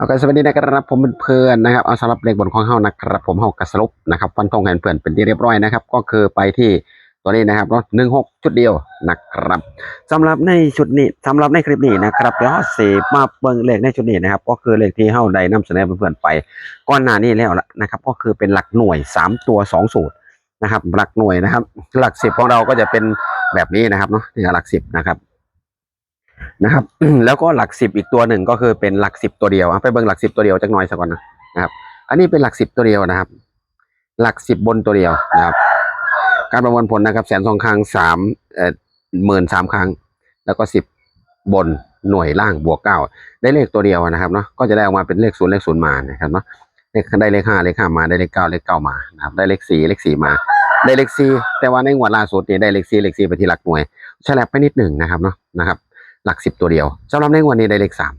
เอากันสวัสดีนะครับผมเป็นเพื่อนนะครับเอาสำหรับเลขบนของเฮานะครับผมเฮากระสรุปนะครับฟันธงให้เพื่อนเป็นที่เรียบร้อยนะครับ ก็คือไปที่ตัวนี้นะครับเนาะหนึ่งหกชุดเดียวนะครับสำหรับในชุดนี้สำหรับในคลิปนี้นะครับเดี๋ยวเสิมาเบิ่งเลขในชุดนี้นะครับ ก็คือเลขที่เฮาได้นำเสนอเพื่อนๆไปก่อนหน้านี้แล้วละนะครับ ก็คือเป็นหลักหน่วยสามตัวสองสูตรนะครับ หลักหน่วยนะครับ หลักสิบของเราก็จะเป็นแบบนี้นะครับเนาะนี่หลักสิบนะครับ นะครับ แล้วก็หลักสิบอีกตัวหนึ่งก็คือเป็นหลักสิบตัวเดียวไปเบิ่งหลักสิบตัวเดียวจักหน่อยสักก่อนนะนะครับ อันนี้เป็นหลักสิบตัวเดียวนะครับ หลักสิบบนตัวเดียวนะครับ การประมวลผลนะครับ แสนสองครั้งสามเอ่อหมื่นสามครั้ง แล้วก็สิบบนหน่วยล่างบวกเก้าได้เลขตัวเดียวนะครับเนาะก็จะได้ออกมาเป็นเลขศูนย์เลขศูนย์มานะครับเนาะเลขได้เลขห้าเลขห้ามาได้เลขเก้าเลขเก้ามานะครับได้เลขสี่เลขสี่มา ได้เลขสี่แต่ว่าในงวดล่าสุดเนี่ยได้เลขสี่เลขสี่ไปที่หลักหน่วยแฉลบไปนิดหนึ่งนะครับเนาะนะครับ หลักสิบตัวเดียวสำหรับในงวดนี้ได้เลขสาม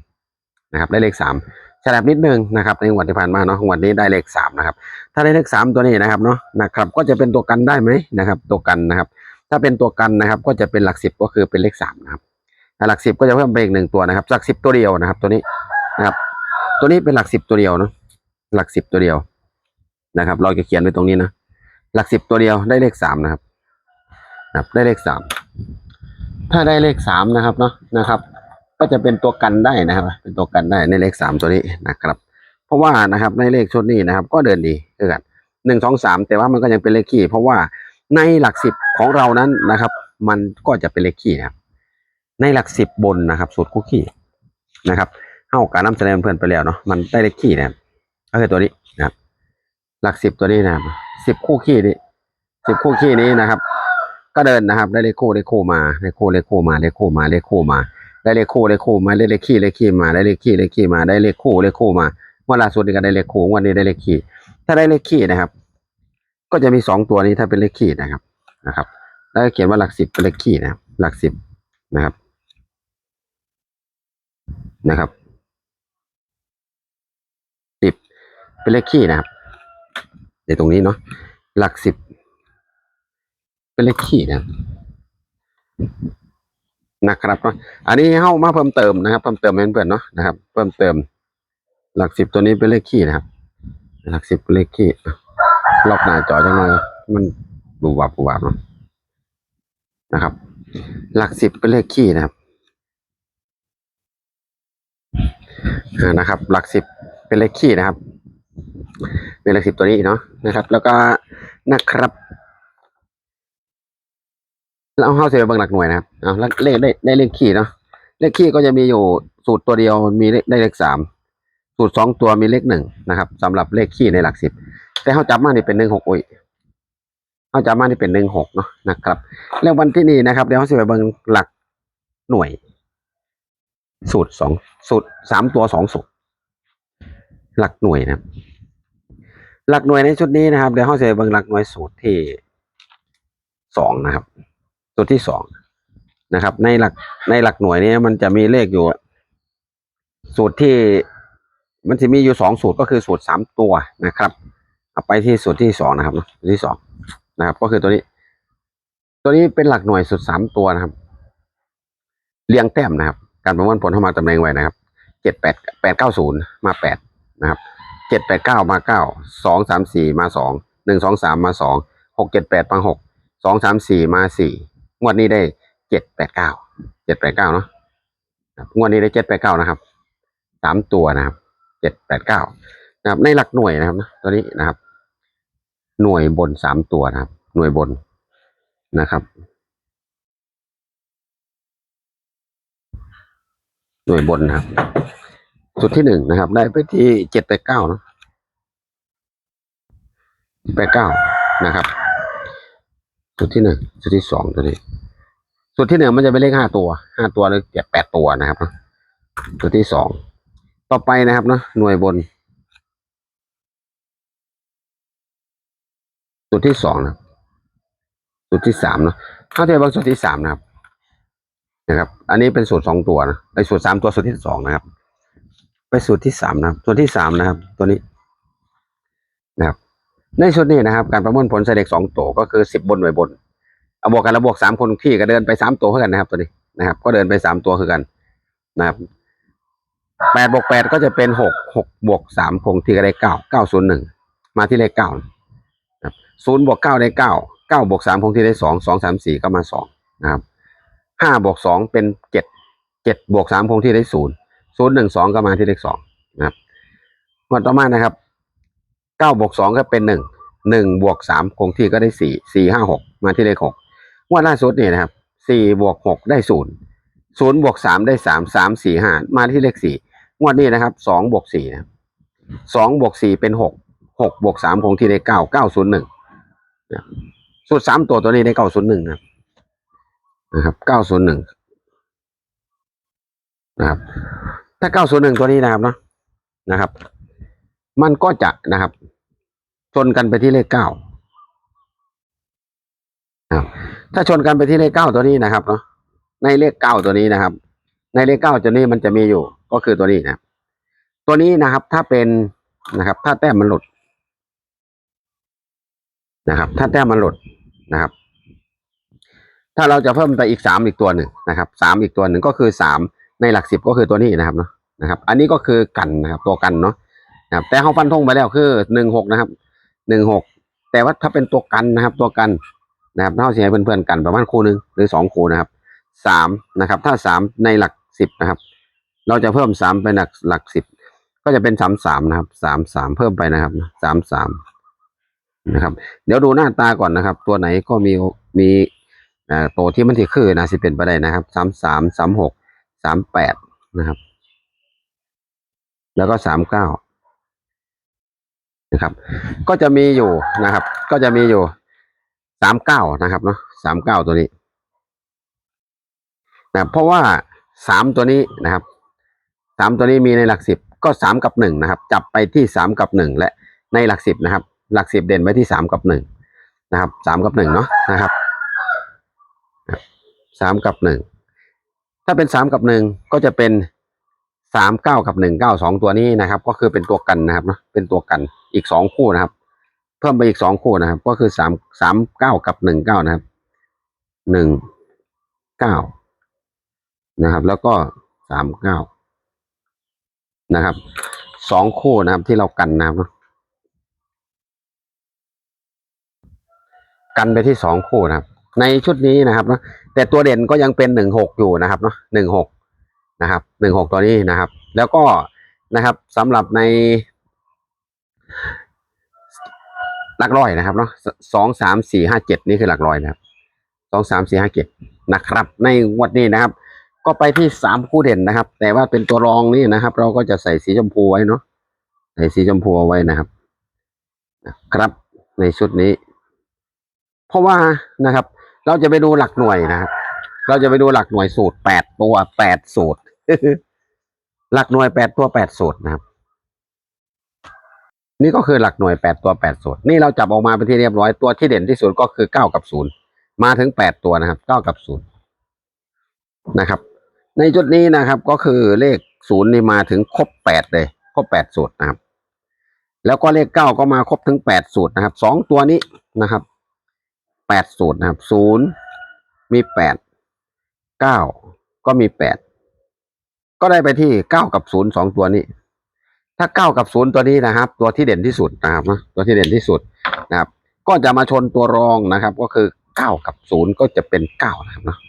นะครับได้เลขสามแฉลบนิดนึงนะครับในงวดที่ผ่านมาเนาะวดนี้ได้เลขสามนะครับถ้าได้เลขสามตัวนี้นะครับเนาะนะครับก็จะเป็นตัวกันได้ไหมนะครับตัวกันนะครับ ถ้าเป็นตัวกันนะครับก็จะเป็นหลักสิบก็คือเป็นเลขสามนะครับแต่หลักสิบก็จะเพิ่มไปอีกหนึ่งตัวนะครับหลักสิบตัวเดียวนะครับ ตัวนี้นะครับตัวนี้เป็นหลักสิบตัวเดียวเนาะหลักสิบตัวเดียวนะครับ เราจะเขียนไว้ตรงนี้นะหลักสิบตัวเดียวได้เลขสามนะครับนะครับได้เลขสาม ถ้าได้เลขสามนะครับเนาะนะครับ ก็จะเป็นตัวกันได้นะครับ เป็นตัวกันได้ในเลขสามตัวนี้นะครับ เพราะว่านะครับในเลขชุดนี้นะครับ ก็เดินดีคือกันหนึ่งสองสามแต่ว่ามันก็ยังเป็นเลขคี่เพราะว่าในหลักสิบของเรานั้นนะครับ มันก็จะเป็นเลขคี่นะครับ ในหลักสิบบนนะครับ สูตรคู่คี่นะครับเข้าการนำแสดงเพื่อนไปแล้วเนาะมันได้เลขคี่นะครับก็คือตัวนี้นะครับ หลักสิบตัวนี้นะครับสิบคู่คี่นี้สิบคู่คี่นี้นะครับ ก็เดินนะครับ ได้เลขคู่เลขคู่มาเลขคู่เลขคู่มาเลขคู่มาเลขคู่มา ได้เลขคู่เลขคู่มาได้เลขขี้เลขขี้มาได้เลขขี้เลขขี้มาได้เลขคู่เลขคู่มาวันล่าสุดนี่ก็ได้เลขคู่วันนี้ได้เลขขี้ถ้าได้เลขขี้นะครับ ก็จะมีสองตัวนี้ถ้าเป็นเลขขี้นะครับนะครับ แล้วเขียนว่าหลักสิบเป็นเลขขี้นะครับหลักสิบนะครับนะครับสิบเป็นเลขขี้นะครับในตรงนี้เนาะหลักสิบ เป็นเลขขี้นะครับนะครับเนาะอันนี้เข้ามาเพิ่มเติมนะครับเพิ่มเติมเพื่อนๆเนาะนะครับ เพิ่มเติม หลักสิบตัวนี้เป็นเลขขี้นะครับ หลักสิบเป็นเลขขี้ล็อกหน้าจอจังหน่อยมันบูวับบูวับเนาะนะครับ หลักสิบเป็นเลขขี้นะครับนะครับ หลักสิบเป็นเลขขี้นะครับ เป็นเลขสิบตัวนี้เนาะนะครับ แล้วก็นะครับ แล้วเข้าเสียบิ่งหลักหน่วยนะครับเอาแล้วเลขได้ได้เลขขีดเนาะเลขขีดก็จะมีอยู่สูตรตัวเดียวมีเลขได้เลขสามสูตรสองตัวมีเลขหนึ่งนะครับสำหรับเลขขีดในหลักสิบแต่เขาจับมานี่เป็นหนึ่งหกอุ้ยเขาจับมานี่เป็นหนึ่งหกเนาะนะครับ แล้ววันที่นี่นะครับเดี๋ยวเขาเสิไปเบิ่งหลักหน่วย สูตรสองสูตรสามตัวสองสูตรหลักหน่วยนะครับ หลักหน่วยในชุดนี้นะครับเดี๋ยวเขาจะไปเบิ่งหลักหน่วยสูตรที่สองนะครับ ตัวที่สองนะครับ ในหลักในหลักหน่วยนี้มันจะมีเลขอยู่ สูตรที่มันจะมีอยู่สองสูตรก็คือสูตรสามตัวนะครับเอาไปที่สูตรที่สองนะครับสูตรที่สองนะครับ ก็คือตัวนี้ ตัวนี้เป็นหลักหน่วยสูตรสามตัวนะครับ เรียงแต้มนะครับ การประมวลผลเข้ามาตำแหน่งไว้นะครับเจ็ดแปดแปดเก้าศูนย์มาแปดนะครับเจ็ดแปดเก้ามาเก้าสองสามสี่มาสองหนึ่งสองสามมาสองหกเจ็ดแปดมาหกสองสามสี่มาสี่ งวดนี้ได้เจ็ดแปดเก้าเจ็ดแปดเก้าเนาะงวดนี้ได้เจ็ดแปดเก้านะครับสามตัวนะครับเจ็ดแปดเก้านะครับ ในหลักหน่วยนะครับนะตัวนี้นะครับ หน่วยบนสามตัวนะครับ หน่วยบนนะครับ หน่วยบนนะครับ สุดที่หนึ่งนะครับ ได้ไปที่เจ็ดแปดเก้าเนะแปดเก้านะครับ จุดที่หนึ่งจุดที่สองตัวนี้จุดที่หนึ่งมันจะเป็นเลขห้าตัวห้าตัวหรือเจ็ดแปดตัวนะครับเนอะจุดที่สองต่อไปนะครับเนาะหน่วยบนจุดที่สองนะจุดที่สามเนาะเข้าใจบางจุดที่สามนะครับ นะครับ อันนี้เป็นสูตรสองตัวนะไอ้สูตรสามตัวสูตรที่สองนะครับ ไปสูตรที่สามนะครับสูตรที่สามนะครับ ตัวนี้นะครับ ในชุดนี้นะครับ การประมวลผลเสด็จสองตัวก็คือสิบบนหน่วยบนเอาบวกกันแล้วบวกสามคนขี้ก็เดินไปสามตัวเท่ากันนะครับ ตัวนี้นะครับ ก็เดินไปสามตัวคือกันนะครับแปดบวกแปดก็จะเป็นหกหกบวกสามคงที่ก็ได้เก้าเก้าศูนย์หนึ่งมาที่เลขเก้าศูนย์บวกเก้าได้เก้าเก้าบวกสามคงที่ได้สองสองสามสี่ก็มาสองนะครับห้าบวกสองเป็นเจ็ดเจ็ดบวกสามคงที่ได้ศูนย์ศูนย์หนึ่งสองก็มาที่เลขสองนะครับงวดต่อมานะครับ เก้าบวกสองก็เป็นหนึ่งหนึ่งบวกสามคงที่ก็ได้สี่สี่ห้าหกมาที่เลขหกงวดล่าสุดนี่นะครับสี่บวกหกได้ศูนย์ศูนย์บวกสามได้สามสามสี่ห้ามาที่เลขสี่งวดนี้นะครับสองบวกสี่นะสองบวกสี่เป็นหกหกบวกสามคงที่ได้เก้าเก้าศูนย์หนึ่งสูตรสามตัวตัวนี้ได้เก้าศูนย์หนึ่งนะครับนะครับเก้าศูนย์หนึ่งนะครับ ถ้าเก้าศูนย์หนึ่งตัวนี้นะครับเนาะนะครับ มันก็จะนะครับชนกันไปที่เลขเก้านะครับถ้าชนกันไปที่เลขเก้าตัวนี้นะครับเนาะในเลขเก้าตัวนี้นะครับ ในเลขเก้าตัวนี้มันจะมีอยู่ก็คือตัวนี้นะครับตัวนี้นะครับ ถ้าเป็นนะครับ ถ้าแต้มมันหลุดนะครับ ถ้าแต้มมันหลุดนะครับ ถ้าเราจะเพิ่มไปอีกสามอีกตัวหนึ่งนะครับสามอีกตัวหนึ่งก็คือสามในหลักสิบก็คือตัวนี้นะครับเนาะนะครับ อันนี้ก็คือกันนะครับ ตัวกันเนาะ นะครับแต่เขาฟันธงไปแล้วคือหนึ่งหกนะครับหนึ่งหกแต่ว่าถ้าเป็นตัวกันนะครับ ตัวกันนะครับเท่าเสียเพื่อนๆกันประมาณคู่หนึ่งหรือสองคู่นะครับสามนะครับ ถ้าสามในหลักสิบนะครับ เราจะเพิ่มสามเป็นหลักหลักสิบก็จะเป็นสามสามนะครับสามสามเพิ่มไปนะครับสามสามนะครับ เดี๋ยวดูหน้าตาก่อนนะครับ ตัวไหนก็มีมีตัวที่มันที่คือนะสิเป็นไปได้นะครับสามสามสามหกสามแปดนะครับ แล้วก็สามเก้า นะครับ ก็จะมีอยู่นะครับ ก็จะมีอยู่สามเก้านะครับเนาะสามเก้าตัวนี้นะเพราะว่าสามตัวนี้นะครับสามตัวนี้มีในหลักสิบก็สามกับหนึ่งนะครับ จับไปที่สามกับหนึ่งและในหลักสิบนะครับ หลักสิบเด่นไปที่สามกับหนึ่งนะครับสามกับหนึ่งเนาะนะครับสามกับหนึ่งถ้าเป็นสามกับหนึ่งก็จะเป็น สามเก้ากับหนึ่งเก้าสองตัวนี้นะครับ ก็คือเป็นตัวกันนะครับเนาะเป็นตัวกันอีกสองคู่นะครับ เพิ่มไปอีกสองคู่นะครับ ก็คือสามสามเก้ากับหนึ่งเก้านะครับหนึ่งเก้านะครับ แล้วก็สามเก้านะครับสองคู่นะครับที่เรากันนะครับกันไปที่สองคู่นะครับ ในชุดนี้นะครับเนอะแต่ตัวเด่นก็ยังเป็นหนึ่งหกอยู่นะครับเนาะหนึ่งหก นะครับหนึ่งหกตัวนี้นะครับ แล้วก็นะครับสำหรับในหลักร้อยนะครับเนาะสองสามสี่ห้าเจ็ดนี่คือหลักร้อยนะครับสองสามสี่ห้าเจ็ดนะครับ ในงวดนี้นะครับ ก็ไปที่สามคู่เด่นนะครับ แต่ว่าเป็นตัวรองนี่นะครับ เราก็จะใส่สีชมพูไว้เนาะใส่สีชมพูเอาไว้นะครับครับในชุดนี้ เพราะว่านะครับ เราจะไปดูหลักหน่วยนะครับ เราจะไปดูหลักหน่วยสูตรแปดตัวแปดสูตร หลักหน่วยแปดตัวแปดสูตรนะครับ นี่ก็คือหลักหน่วยแปดตัวแปดสูตร นี่เราจับออกมาเป็นที่เรียบร้อยตัวที่เด่นที่สุดก็คือเก้ากับศูนย์มาถึงแปดตัวนะครับเก้ากับศูนย์นะครับ ในจุดนี้นะครับก็คือเลขศูนย์นี่มาถึงครบแปดเลยครบแปดสูตรนะครับ แล้วก็เลขเก้าก็มาครบถึงแปดสูตรนะครับสองตัวนี้นะครับแปดสูตรนะครับศูนย์มีแปดเก้าก็มีแปด ก็ได้ไปที่เก้ากับศูนย์สองตัวนี้ ถ้าเก้ากับศูนย์ตัวนี้นะครับ ตัวที่เด่นที่สุดนะครับนะตัวที่เด่นที่สุดนะครับ ก็จะมาชนตัวรองนะครับ ก็คือเก้ากับศูนย์ก็จะเป็นเก้านะครับเนาะ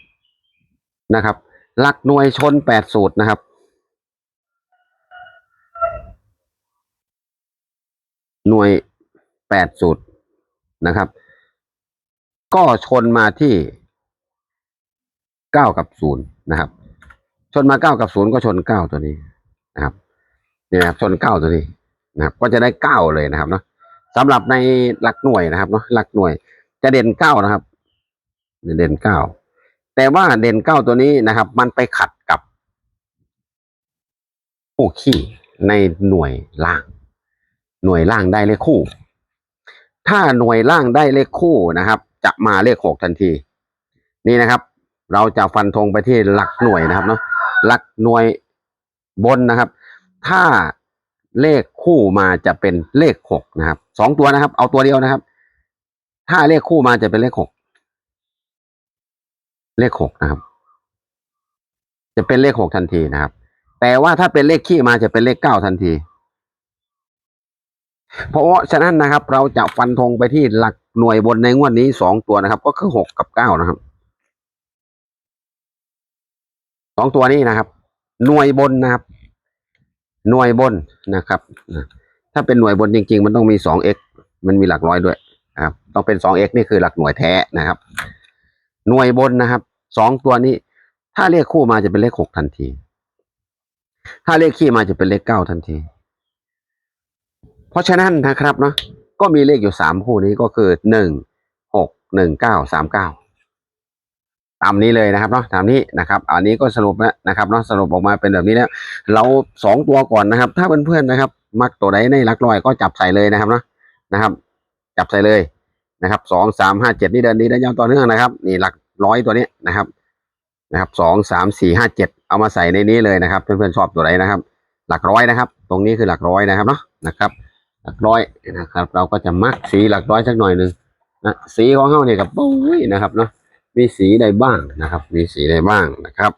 นะครับ หลักหน่วยชนแปดสูตรนะครับ หน่วยแปดสูตรนะครับ ก็ชนมาที่เก้ากับศูนย์นะครับ ชนมาเก้ากับศูนย์ก็ชนเก้าตัวนี้นะครับเนี่นะครับชนเก้าตัวนี้นะครับก็จะได้เก้าเลยนะครับเนาะสำหรับในหลักหน่วยนะครับเนาะหลักหน่วยจะเด่นเก้านะครับเด่นเก้าแต่ว่าเด่นเก้าตัวนี้นะครับ มันไปขัดกับคู่ขี้ในหน่วยล่าง หน่วยล่างได้เลขคู่ ถ้าหน่วยล่างได้เลขคู่นะครับ จะมาเลขหกทันที นี่นะครับ เราจะฟันธงไปที่หลักหน่วยนะครับเนาะ หลักหน่วยบนนะครับ ถ้าเลขคู่มาจะเป็นเลขหกนะครับสองตัวนะครับ เอาตัวเดียวนะครับ ถ้าเลขคู่มาจะเป็นเลขหกเลขหกนะครับ จะเป็นเลขหกทันทีนะครับ แต่ว่าถ้าเป็นเลขขี้มาจะเป็นเลขเก้าทันที เพราะฉะนั้นนะครับ เราจะฟันธงไปที่หลักหน่วยบนในงวดนี้สองตัวนะครับ ก็คือหกกับเก้านะครับ สองตัวนี้นะครับ หน่วยบนนะครับ หน่วยบนนะครับถ้าเป็นหน่วยบนจริง ๆ มันต้องมีสอง x มันมีหลักร้อยด้วยนะครับต้องเป็นสอง x นี่คือหลักหน่วยแท้นะครับ หน่วยบนนะครับสองตัวนี้ ถ้าเลขคู่มาจะเป็นเลขหกทันที ถ้าเลขขี้มาจะเป็นเลขเก้าทันที เพราะฉะนั้นนะครับเนาะก็มีเลขอยู่สามคู่นี้ก็คือหนึ่งหกหนึ่งเก้าสามเก้า ตามนี้เลยนะครับเนาะตามนี้นะครับ อันนี้ก็สรุปแล้วนะครับเนาะสรุปออกมาเป็นแบบนี้แล้วเราสองตัวก่อนนะครับ ถ้าเพื่อนๆนะครับ มักตัวใดในหลักร้อยก็จับใส่เลยนะครับเนาะนะครับ จับใส่เลยนะครับสองสามห้าเจ็ดนี่เดินดีได้ยาวต่อเนื่องนะครับ นี่หลักร้อยตัวนี้นะครับนะครับสองสามสี่ห้าเจ็ดเอามาใส่ในนี้เลยนะครับ เพื่อนๆชอบตัวไหนนะครับ หลักร้อยนะครับ ตรงนี้คือหลักร้อยนะครับเนาะนะครับ หลักร้อยนะครับ เราก็จะมักสีหลักร้อยสักหน่อยหนึ่งนะสีของเขาเนี่ยกับปุ้ยนะครับเนาะ มีสีใดบ้างนะครับ มีสีใดบ้างนะครับ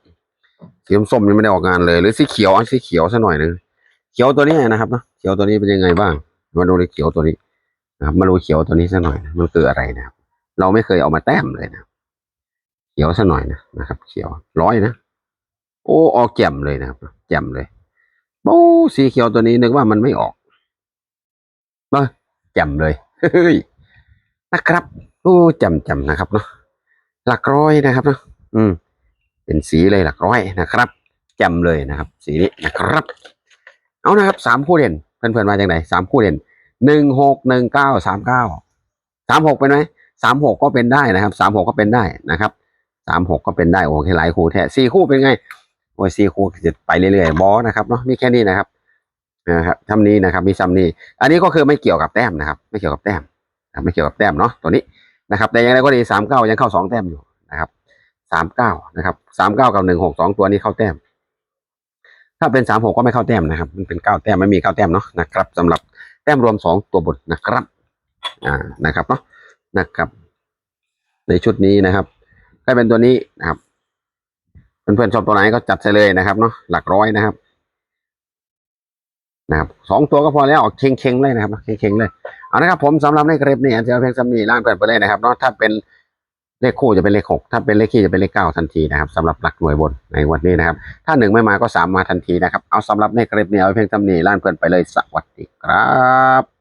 สีส้มยังไม่ได้ออกงานเลย หรือสีเขียวอสีเขียวสักหน่อยหนึ่งเขียวตัวนี้นะครับเนาะเขียวตัวนี้เป็นยังไงบ้าง มาดูในเขียวตัวนี้นะครับมาดูเขียวตัวนี้สักหน่อยนะมันคืออะไรนะครับ เราไม่เคยเอามาแต้มเลยนะเขียวสักหน่อยนะนะครับ เขียวร้อยนะโอ้ออกแจ่มเลยนะครับแจ่มเลยโอ้สีเขียวตัวนี้นึกว่ามันไม่ออกเนาะแจ่มเลยเฮ้ยนะครับโอ้แจ่มแจ่มนะครับเนาะ หลักร้อยนะครับเนาะอืม เป็นสีเลยหลักร้อยนะครับแจ่มเลยนะครับ สีนี้นะครับ เอานะครับสามคู่เด่นเพื่อนๆมาจากไหนสามคู่เด่นหนึ่งหกหนึ่งเก้าสามเก้าสามหกเป็นไหมสามหกก็เป็นได้นะครับสามหกก็เป็นได้นะครับสามหกก็เป็นได้โอเคหลายคู่แท้สี่คู่เป็นไงโอ้ยสี่คู่จะไปเรื่อยๆบอนะครับเนาะมีแค่นี้นะครับนะครับทำนี้นะครับ มีซ้ำนี้ อันนี้ก็คือไม่เกี่ยวกับแต้มนะครับ ไม่เกี่ยวกับแต้มนะครับไม่เกี่ยวกับแต้มเนาะตัวนี้ นะครับ แต่อย่างไรก็ดีสามเก้ายังเข้าสองแต้มอยู่นะครับสามเก้านะครับสามเก้ากับหนึ่งหกสองตัวนี้เข้าแต้ม ถ้าเป็นสามหกก็ไม่เข้าแต้มนะครับ มันเป็นเก้าแต้มไม่มีเก้าแต้มเนาะนะครับสำหรับแต้มรวมสองตัวบนนะครับ อ่านะครับเนาะนะครับ ในชุดนี้นะครับถ้าเป็นตัวนี้นะครับเพื่อนๆชอบตัวไหนก็จัดใส่เลยนะครับเนาะหลักร้อยนะครับนะครับสองตัวก็พอแล้วออกเค็งๆเลยนะครับเค็งๆเลย เอาละครับผมสำหรับในคลิปนี้จะเอาเพียงสำนีล่างเปิดไปเลยนะครับเนาะถ้าเป็นเลขคู่จะเป็นเลขหกถ้าเป็นเลขคี่จะเป็นเลขเก้าทันทีนะครับสำหรับหลักหน่วยบนในวันนี้นะครับ ถ้าหนึ่งไม่มาก็สามมาทันทีนะครับ เอาสำหรับในคลิปนี้เอาเพียงสำนีล่างเปิดไปเลยสวัสดีครับ